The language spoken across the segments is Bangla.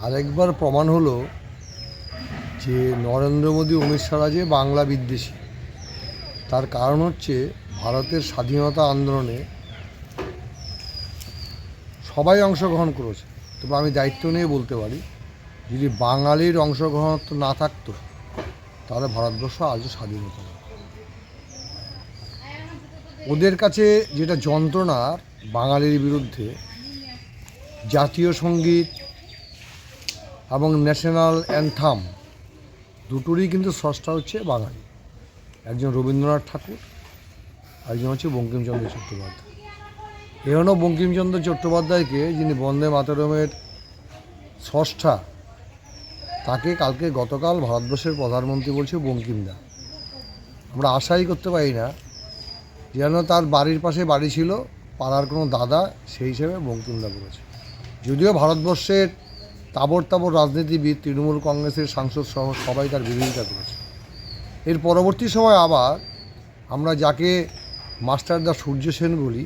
আরেকবার প্রমাণ হলো যে নরেন্দ্র মোদী অমিত শাহরা যে বাংলা বিদ্বেষী। তার কারণ হচ্ছে ভারতের স্বাধীনতা আন্দোলনে সবাই অংশগ্রহণ করেছে। তবে আমি দায়িত্ব নিয়ে বলতে পারি, যদি বাঙালির অংশগ্রহণ না থাকতো, তাহলে ভারতবর্ষ আজও স্বাধীন হতো না ওদের কাছে যেটা যন্ত্রণার বাঙালির বিরুদ্ধে জাতীয় সংগীত এবং ন্যাশনাল অ্যান্থাম দুটোরই কিন্তু স্রষ্টা হচ্ছে বাঙালি। একজন রবীন্দ্রনাথ ঠাকুর একজন হচ্ছে বঙ্কিমচন্দ্র চট্টোপাধ্যায়। এখনও বঙ্কিমচন্দ্র চট্টোপাধ্যায়কে যিনি বন্দে মাতরমের স্রষ্টা তাকে কালকে গতকাল ভারতবর্ষের প্রধানমন্ত্রী বলছে বঙ্কিমদা আমরা আশাই করতে পারি না যেন তার বাড়ির পাশে বাড়ি ছিল, পাড়ার কোনো দাদা সেই হিসেবে বঙ্কিমদা বলেছে যদিও ভারতবর্ষের তাবর তাবর রাজনীতিবিদ তৃণমূল কংগ্রেসের সাংসদ সহ সবাই তার বিরোধিতা করেছে। এর পরবর্তী সময় আবার আমরা যাকে মাস্টার দা সূর্য সেন বলি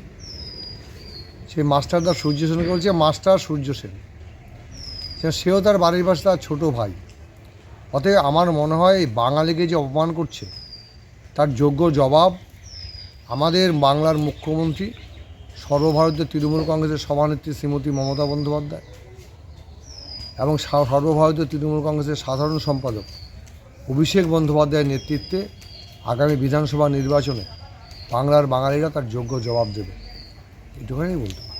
সেই মাস্টার দা সূর্য সেনকে বলছে, মাস্টার সূর্য সেন। সেও তার বাড়ির পাশে তার ছোটো ভাই। অতএব আমার মনে হয় বাঙালিকে যে অপমান করছে, তার যোগ্য জবাব আমাদের বাংলার মুখ্যমন্ত্রী, সর্বভারতীয় তৃণমূল কংগ্রেসের সভানেত্রী শ্রীমতী মমতা বন্দ্যোপাধ্যায়। এবং সর্বভারতীয় তৃণমূল কংগ্রেসের সাধারণ সম্পাদক অভিষেক বন্দ্যোপাধ্যায়ের নেতৃত্বে আগামী বিধানসভা নির্বাচনে বাংলার বাঙালিরা তার যোগ্য জবাব দেবে। এটুখানি বলতে